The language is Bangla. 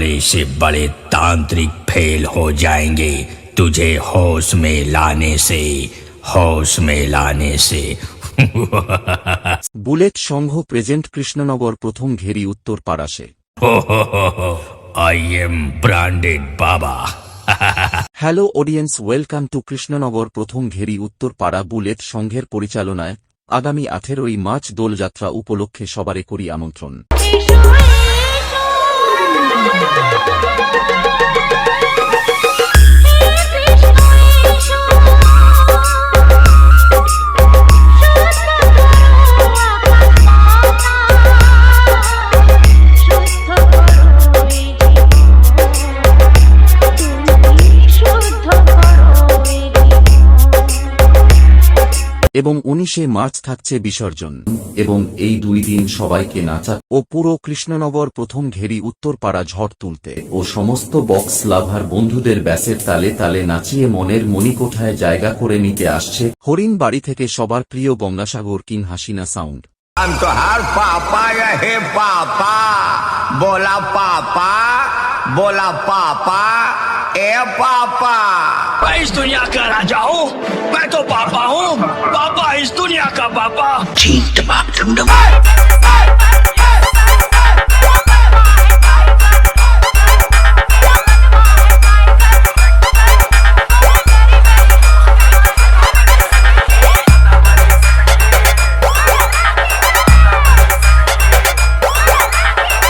बड़े से बड़े तांत्रिक फेल हो जाएंगे तुझे होश में लाने से होश में लाने से বুলেট সংঘ প্রেজেন্ট কৃষ্ণনগর প্রথম ঘেরি উত্তর পাড়াশে I am branded Baba hello audience welcome to Krishnanagar প্রথম ঘেরি উত্তর পাড়া বুলেট সংঘের পরিচালনায় আগামী আঠেরোই মার্চ দোলযাত্রা উপলক্ষে সবারে করি আমন্ত্রণ এবং উনিশে মার্চ থাকছে বিসর্জন এবং এই দুই দিন সবাইকে নাচা ও পুরো কৃষ্ণনগর প্রথম ঘেরি উত্তরপাড়া ঝড় তুলতে ও সমস্ত বক্স লাভার বন্ধুদের ব্যাসের তালে তালে নাচিয়ে মনের মণিকোঠায় জায়গা করে নিতে আসছে হরিণ বাড়ি থেকে সবার প্রিয় গঙ্গাসাগর কিং হাসিনা সাউন্ড हम तो हर पापा रहे पापा बोला पापा बोला पापा ए पापा मैं इस दुनिया का राजा हूँ मैं तो पापा हूँ। पापा इस दुनिया का पापा। ए,